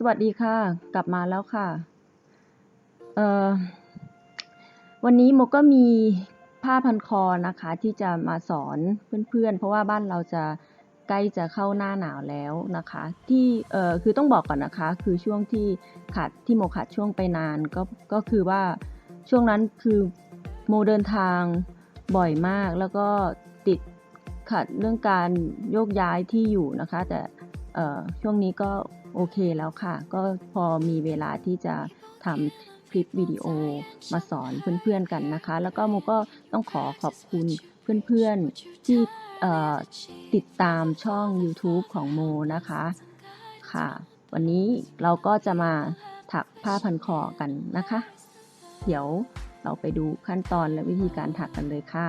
สวัสดีค่ะ กลับมาแล้วค่ะ เอ่อ วันนี้โมก็มีผ้าพันคอนะคะ ที่จะมาสอนเพื่อนๆ เพราะว่าบ้านเราจะใกล้จะเข้าหน้าหนาวแล้วนะคะ ที่เอ่อคือต้องบอกก่อนนะคะ คือช่วงที่ขาดที่โมขาดช่วงไปนานก็ก็คือว่าช่วงนั้นคือโมเดินทางบ่อยมากแล้วก็ติดขัดเรื่องการโยกย้ายที่อยู่นะคะ แต่ ช่วงนี้ก็โอเคแล้วค่ะ ก็พอมีเวลาที่จะทำคลิปวิดีโอมาสอนเพื่อนๆกันนะคะ แล้วก็โมก็ต้องขอขอบคุณเพื่อนๆที่ติดตามช่อง YouTube ของโมนะคะค่ะ วันนี้เราก็จะมาถักผ้าพันคอกันนะคะ เดี๋ยวเราไปดูขั้นตอนและวิธีการถักกันเลยค่ะ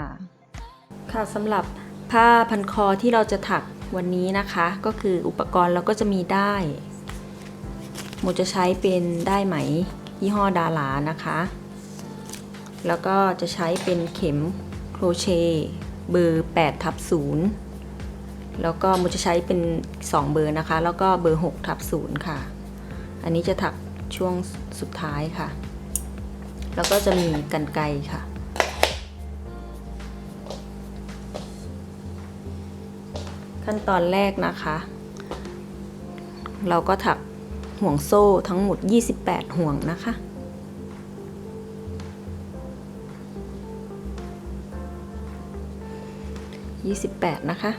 ค่ะสำหรับผ้าพันคอที่เราจะถัก วันนี้นะคะก็คืออุปกรณ์เราก็จะมีได้โมจะใช้เป็นได้ไหมยี่ห้อดารานะคะ แล้วก็จะใช้เป็นเข็มโครเชต์เบอร์8ทับ0แล้วก็โมจะใช้เป็น 2 เบอร์นะคะ แล้วก็เบอร์6ทับ0ค่ะ อันนี้จะถักช่วงสุดท้ายค่ะ แล้วก็จะมีกันไกค่ะ ขั้นตอนแรกนะคะ เราก็ถักห่วงโซ่ทั้งหมด 28 ห่วงนะคะ28นะคะ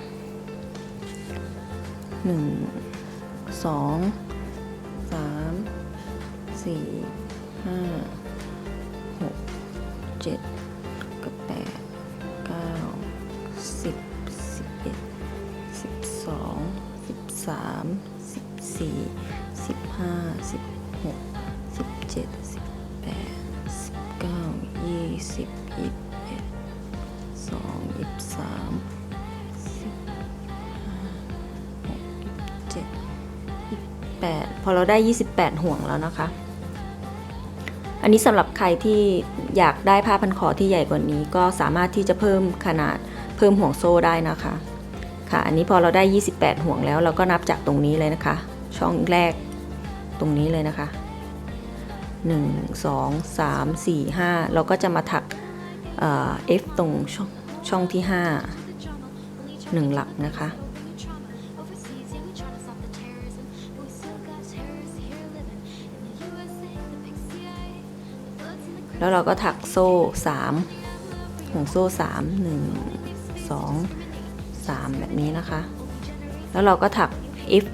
1 2 3 4 5 6 8 พอเราได้ 28 ห่วงแล้วนะคะ อันนี้สำหรับใครที่อยากได้ผ้าพันคอที่ใหญ่กว่านี้ ก็สามารถที่จะเพิ่มขนาดเพิ่มห่วงโซ่ได้นะคะ ค่ะ อันนี้พอเราได้ 28 ห่วงแล้วเราก็นับจากตรงนี้เลยนะคะ ช่องแรกตรงนี้เลยนะคะ 1 2 3 4 5 เราก็จะมาถักเอ่อ F ตรงช่องช่องที่ 5 1 หลักนะคะ แล้วเราก็ถักโซ่ 3 ห่วงโซ่ 3 1 2 3 แบบนี้นะคะ แล้วเราก็ถัก if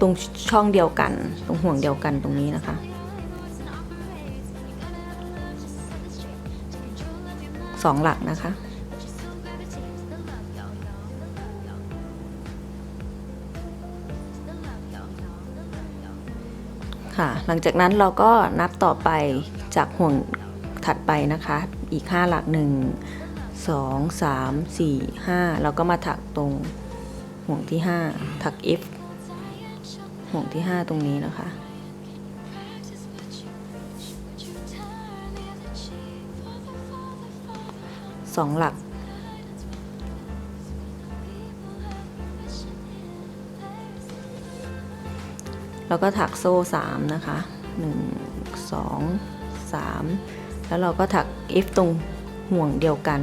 ตรงช่องเดียวกัน ตรงห่วงเดียวกันตรงนี้นะคะสองหลักนะคะ ค่ะ หลังจากนั้นเราก็นับต่อไป จากห่วงถัดไปนะคะ อีก 5 หลัก 1 2 3 4 5เราก็มาถักตรงห่วงที่ 5 ถัก F ห่วงที่ 5 ตรงนี้นะคะ สองหลัก แล้วก็ถักโซ่ 3 นะคะ 1 2 3 แล้วเราก็ถัก F ตรงห่วงเดียวกัน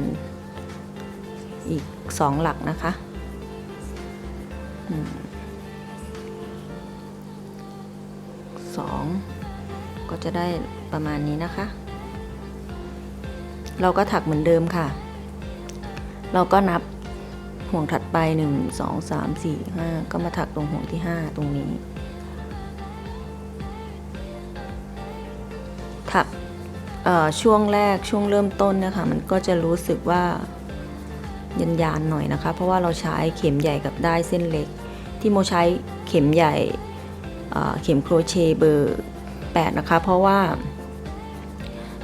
อีก 2 หลักนะคะอืมสองก็จะได้ประมาณนี้นะคะ เราก็ถักเหมือนเดิมค่ะ เราก็นับห่วงถัดไป 1 2 3 4 5 ก็มาถักตรงห่วงที่ 5 ตรงนี้ ช่วงแรกช่วงเริ่มต้นนะคะมันก็จะรู้สึกว่ายันยานหน่อยนะคะ เพราะว่าเราใช้เข็มใหญ่กับได้เส้นเล็ก ที่โมใช้เข็มใหญ่เข็มโครเชต์เบอร์8นะคะ เพราะว่า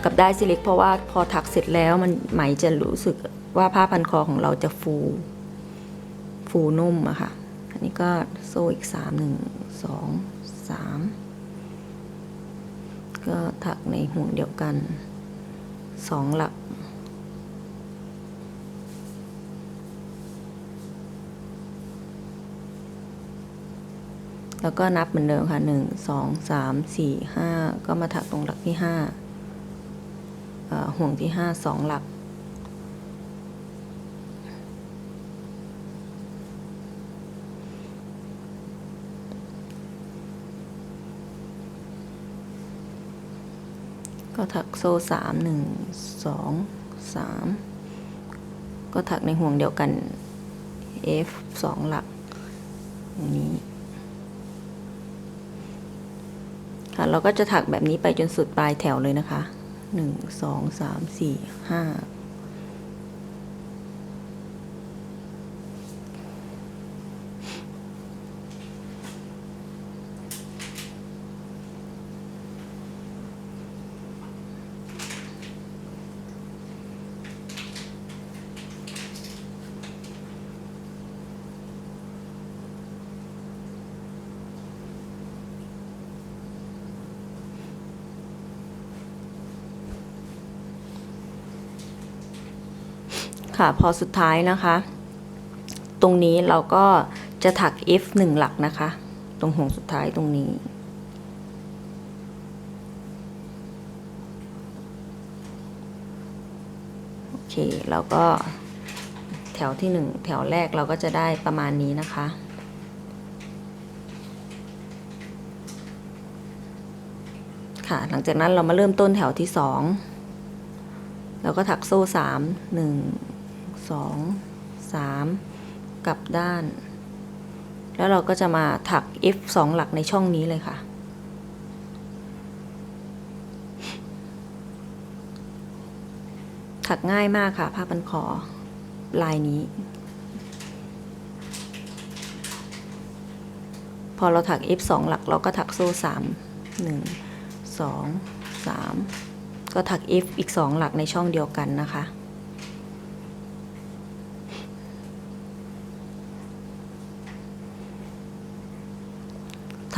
กับได้เส้นเล็กเพราะว่าพอถักเสร็จแล้วมันไหมจะรู้สึกว่าผ้าพันคอของเราจะฟู ฟูนุ่มอะค่ะ อันนี้ก็โซ่อีก 3 1 2 3 ก็ถักในห่วงเดียวกันสองหลัก แล้วก็นับเหมือนเดิมค่ะหนึ่งสองสามสี่ห้าก็มาถักตรงหลักที่ห้าห่วงที่ห้าสองหลัก ก็ถักโซ่สามหนึ่งสองสามก็ถักในห่วงเดียวกัน F สองหลักอย่างนี้ค่ะเราก็จะถักแบบนี้ไปจนสุดปลายแถวเลยนะคะหนึ่งสองสามสี่ห้า ค่ะ พอสุดท้ายนะคะ ตรงนี้เราก็จะถัก F หนึ่งหลักนะคะ ตรงห่วงสุดท้ายตรงนี้ โอเค แล้วก็แถวที่หนึ่งแถวแรกเราก็จะได้ประมาณนี้นะคะค่ะหลังจากนั้นเรามาเริ่มต้นแถวที่สองแล้วก็ถักโซ่สา มหนึ่งสองสามกลับด้าน แล้วเราก็จะมาถัก F สองหลักในช่องนี้เลยค่ะ ถักง่ายมากค่ะ ผ้าพันคอลายนี้ พอเราถัก F สองหลักเราก็ถักโซ่สามหนึ่งสองสามก็ถัก F อีกสองหลักในช่องเดียวกันนะคะ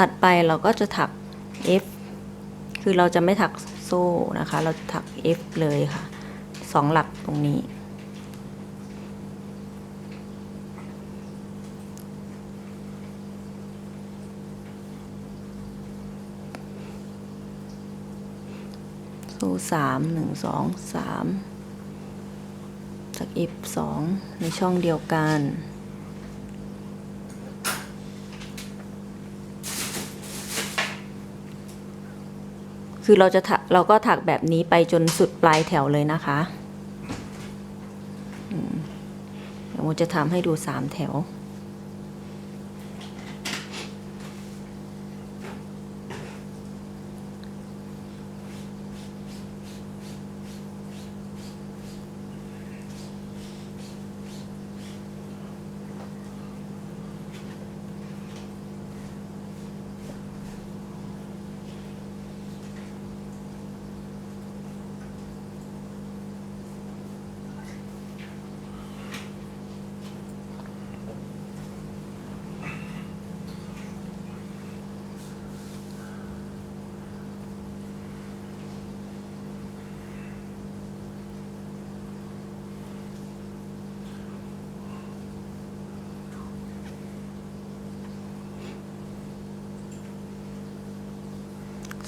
ถัดไปเราก็จะถัก F คือเราจะไม่ถักโซ่นะคะ เราจะถัก F เลยค่ะสองหลักตรงนี้ โซ่สามหนึ่งสองสามถัก F สองในช่องเดียวกัน คือเราจะถักเราก็ถักแบบนี้ไปจนสุดปลายแถวเลยนะคะเดี๋ยวโมจะทำให้ดูสามแถว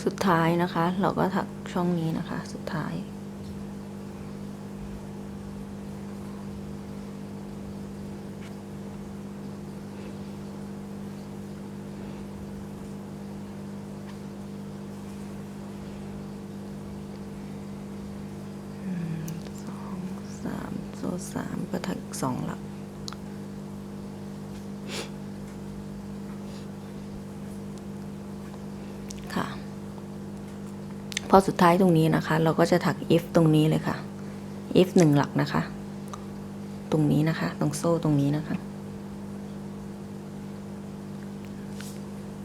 สุดท้ายนะคะ เราก็ถักช่องนี้นะคะ สุดท้าย สองสามโซ่สามก็ถักสองหลัก ค่ะ พ อสุดท้ายตรงนี้นะคะ เราก็จะถัก if ตรงนี้เลยค่ะ if หนึ่งหลักนะคะ ตรงนี้นะคะ ตรงโซ่ตรงนี้นะคะ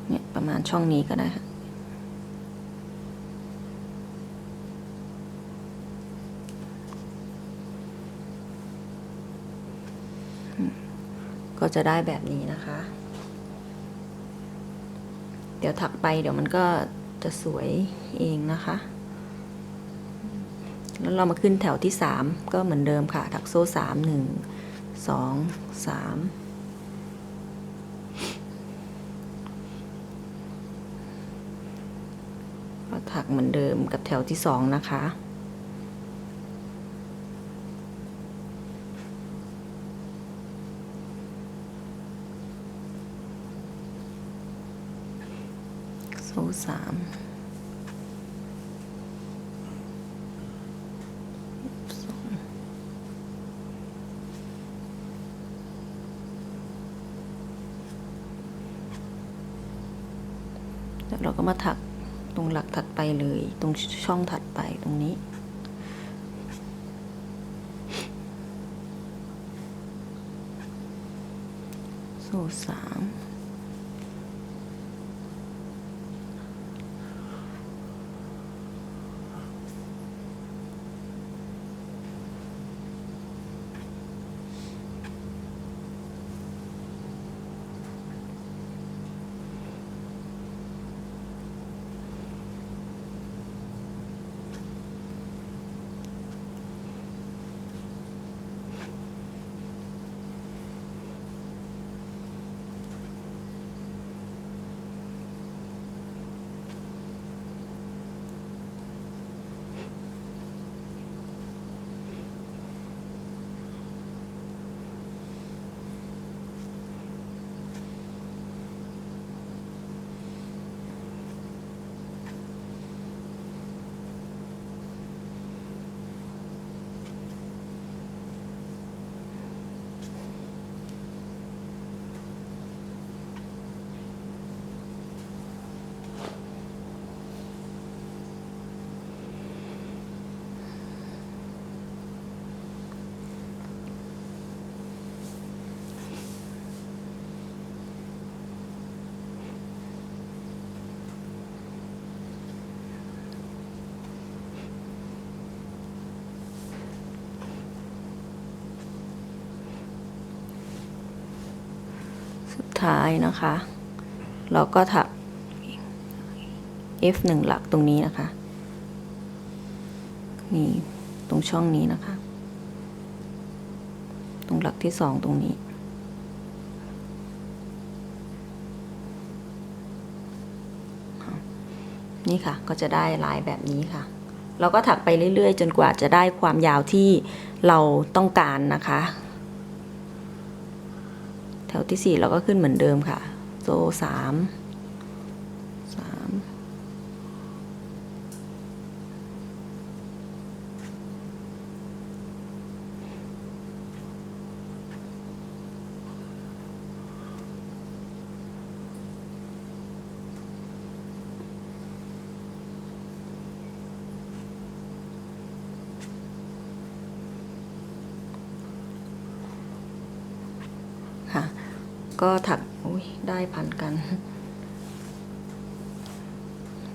เนี่ยประมาณช่องนี้ก็ได้ค่ะก็จะได้แบบนี้นะคะ เดี๋ยวถักไปเดี๋ยวมันก็ จะสวยเองนะคะ แล้วเรามาขึ้นแถวที่ 3 ก็เหมือนเดิมค่ะ ถักโซ่3 1 2 3ก็ถักเหมือนเดิมกับแถวที่สองนะคะ สามสองแล้วเราก็มาถักตรงหลักถัดไปเลย ตรงช่องถัดไปตรงนี้โซ่สาม ท้ายนะคะ เราก็ถัก F หนึ่งหลักตรงนี้นะคะมีตรงช่องนี้นะคะ ตรงหลักที่สองตรงนี้ นี่ค่ะก็จะได้ลายแบบนี้ค่ะ เราก็ถักไปเรื่อยๆ จนกว่าจะได้ความยาวที่เราต้องการนะคะ แถวที่ 4 เราก็ขึ้นเหมือนเดิมค่ะ โซ่3 ก็ถักอุ้ยได้พันกัน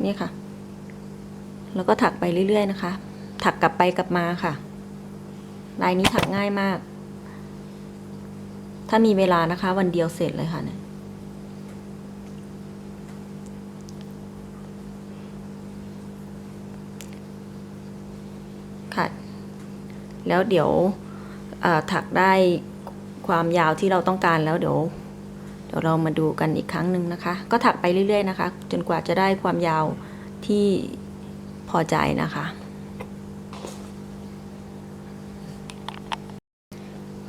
นี่ค่ะ แล้วก็ถักไปเรื่อย ๆ นะคะ ถักกลับไปกลับมาค่ะ ลายนี้ถักง่ายมาก ถ้ามีเวลานะคะ วันเดียวเสร็จเลยค่ะเนี่ยค่ะ แล้วเดี๋ยวถักได้ความยาวที่เราต้องการแล้วเดี๋ยว ดี๋ยวเรามาดูกันอีกครั้งหนึ่งนะคะ ก็ถักไปเรื่อย ๆ นะคะ จนกว่าจะได้ความยาวที่พอใจนะคะ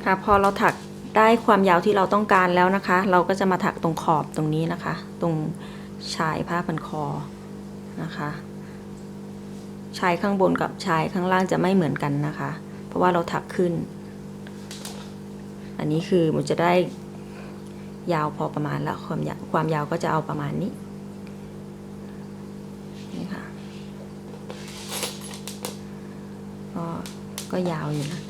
ค่ะพอเราถักได้ความยาวที่เราต้องการแล้วนะคะ เราก็จะมาถักตรงขอบตรงนี้นะคะ ตรงชายผ้าพันคอนะคะชายข้างบนกับชายข้างล่างจะไม่เหมือนกันนะคะ เพราะว่าเราถักขึ้น อันนี้คือมันจะได้ ยาวพอประมาณแล้วความยาวความยาวก็จะเอาประมาณนี้นี่ค่ะก็ก็ยาวอยู่นะ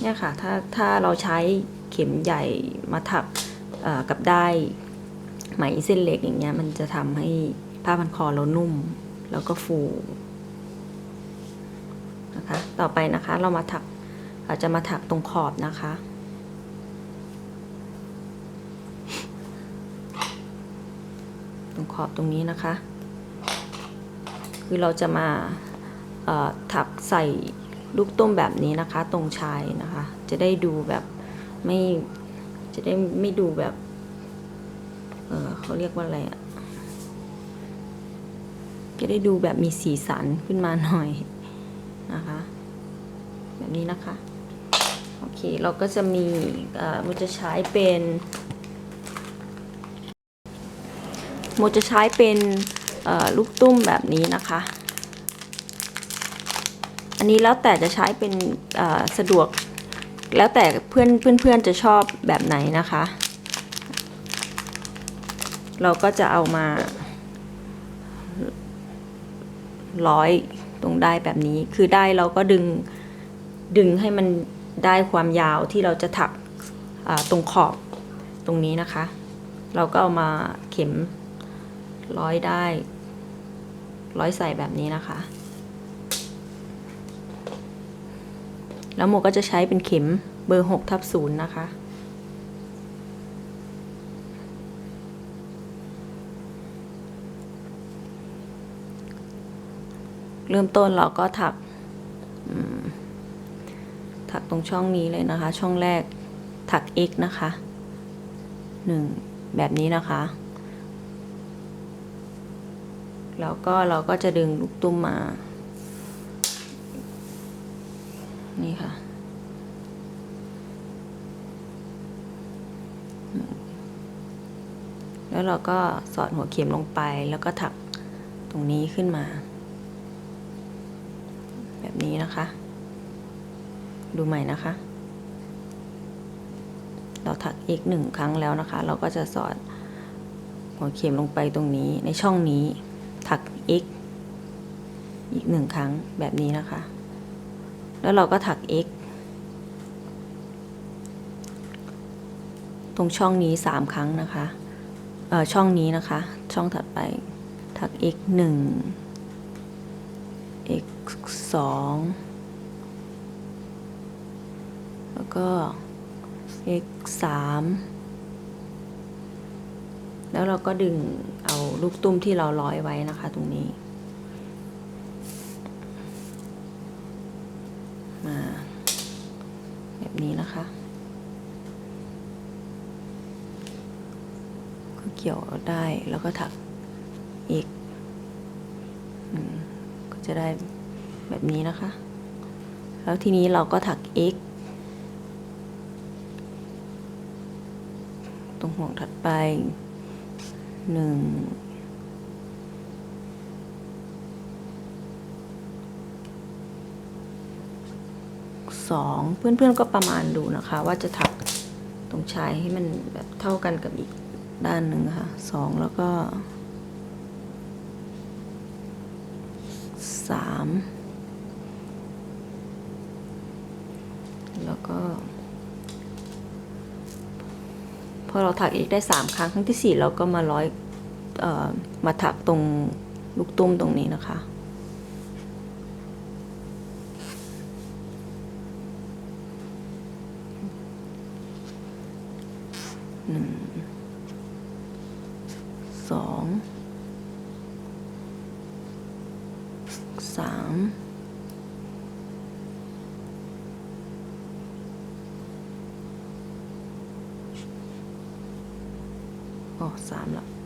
เนี่ยค่ะถ้าถ้าเราใช้เข็มใหญ่มาถักกับได้ไหมเส้นเล็กอย่างเงี้ยมันจะทำให้ผ้าพันคอเรานุ่มแล้วก็ฟูนะคะ ต่อไปนะคะเรามาถัก อาจจะมาถักตรงขอบนะคะ ตรงขอบตรงนี้นะคะ คือเราจะมาถักใส่ลูกต้มแบบนี้นะคะ ตรงชายนะคะ จะได้ดูแบบไม่จะได้ไม่ดูแบบ เออเขาเรียกว่าอะไรอะจะได้ดูแบบมีสีสันขึ้นมาหน่อยนะคะ แบบนี้นะคะ อเค เราก็จะมีมันจะใช้เป็นโมจะใช้เป็นลูกตุ้มแบบนี้นะคะ อันนี้แล้วแต่จะใช้เป็นสะดวก แล้วแต่เพื่อนเพื่อนเพื่อนจะชอบแบบไหนนะคะ เราก็จะเอามาร้อยตรงได้แบบนี้ คือได้เราก็ดึงดึงให้มัน ได้ความยาวที่เราจะถักตรงขอบตรงนี้นะคะ เราก็เอามาเข็มร้อยได้ ร้อยใส่แบบนี้นะคะ แล้วโมก็จะใช้เป็นเข็มเบอร์6ทับศูนย์นะคะเริ่มต้นเราก็ถัก ถักตรงช่องนี้เลยนะคะ ช่องแรกถัก x นะคะหนึ่งแบบนี้นะคะ แล้วก็เราก็จะดึงลูกตุ้มมา นี่ค่ะ แล้วเราก็สอดหัวเข็มลงไปแล้วก็ถักตรงนี้ขึ้นมา แบบนี้นะคะ ดูใหม่นะคะ เราถักอีกหนึ่งครั้งแล้วนะคะ เราก็จะสอดหัวเข็มลงไปตรงนี้ในช่องนี้ ถักอีกอีกหนึ่งครั้งแบบนี้นะคะ แล้วเราก็ถัก x ตรงช่องนี้สามครั้งนะคะ เอ่อช่องนี้นะคะ ช่องถัดไป ถัก x หนึ่ง x สอง แล้วก็ x สามแล้วเราก็ดึงเอาลูกตุ้มที่เราร้อยไว้นะคะตรงนี้ มา แบบนี้นะคะก็เกี่ยวได้แล้วก็ถักอีกอก็จะได้แบบนี้นะคะ แล้วทีนี้เราก็ถัก x ตร งห่วงถัดไปหนึ่งสองเพื่อนๆก็ประมาณดูนะคะ ว่าจะถักตรงชายให้มันแบบเท่ากันกับอีกด้านหนึ่งนะคะสองแล้วก็สามแล้วก็ พ อเราถักอีกได้สามครั้ง ครั้งที่สี่เราก็มาร้อยออมาถักตรงลูกตุ้มตรงนี้นะคะ หนึ่ง สอง สาม อ๋อ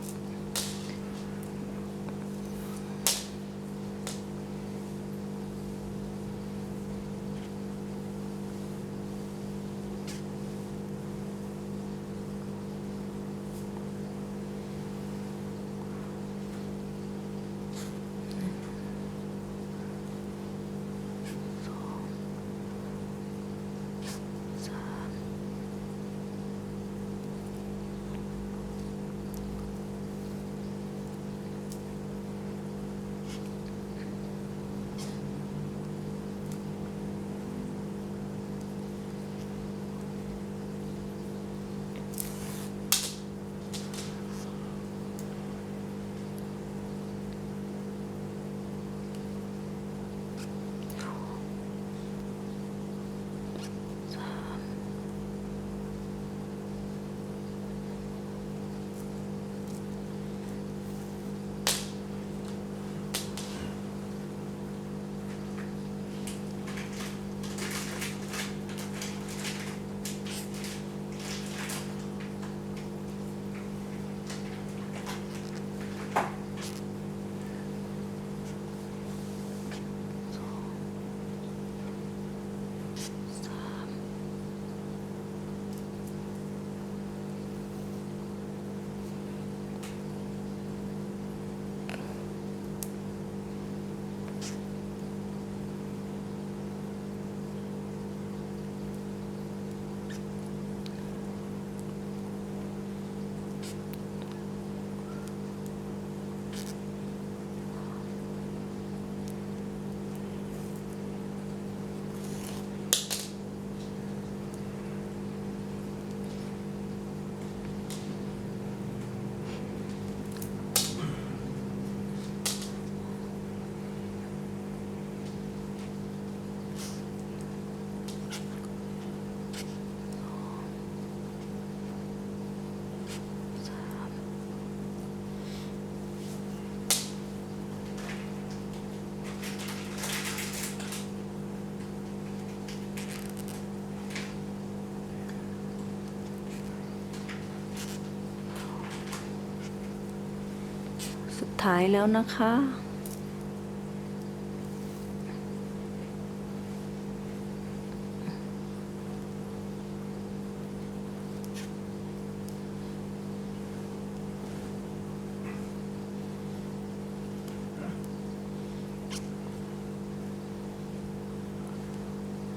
ท้ายแล้วนะคะ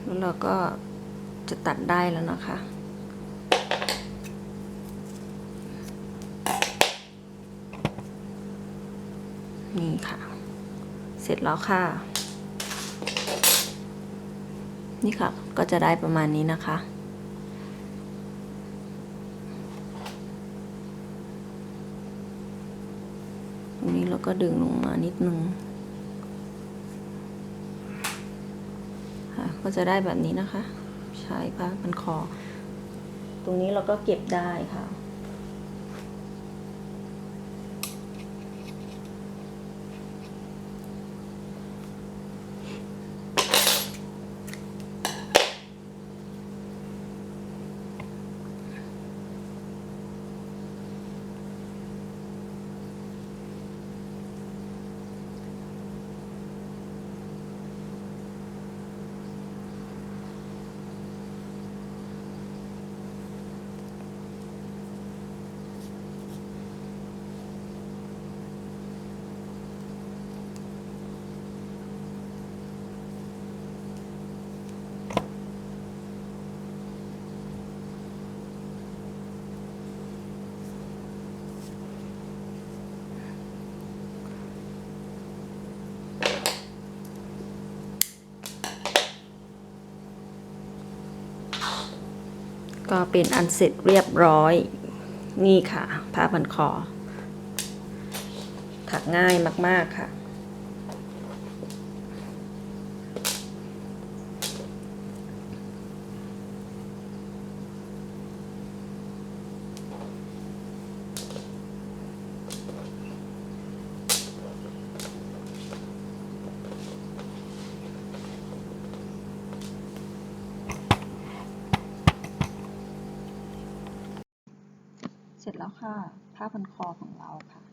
แล้วเราก็จะตัดได้แล้วนะคะ นี่ค่ะ เสร็จแล้วค่ะ นี่ค่ะ ก็จะได้ประมาณนี้นะคะ ตรงนี้เราก็ดึงลงมานิดนึงค่ะก็จะได้แบบนี้นะคะ ใช้ผ้าพันคอ ตรงนี้เราก็เก็บได้ค่ะ ก็เป็นอันเสร็จเรียบร้อย นี่ค่ะ ผ้าพันคอ ถักง่ายมาก ๆ ค่ะ เสร็จแล้วค่ะ ผ้าพันคอของเราค่ะ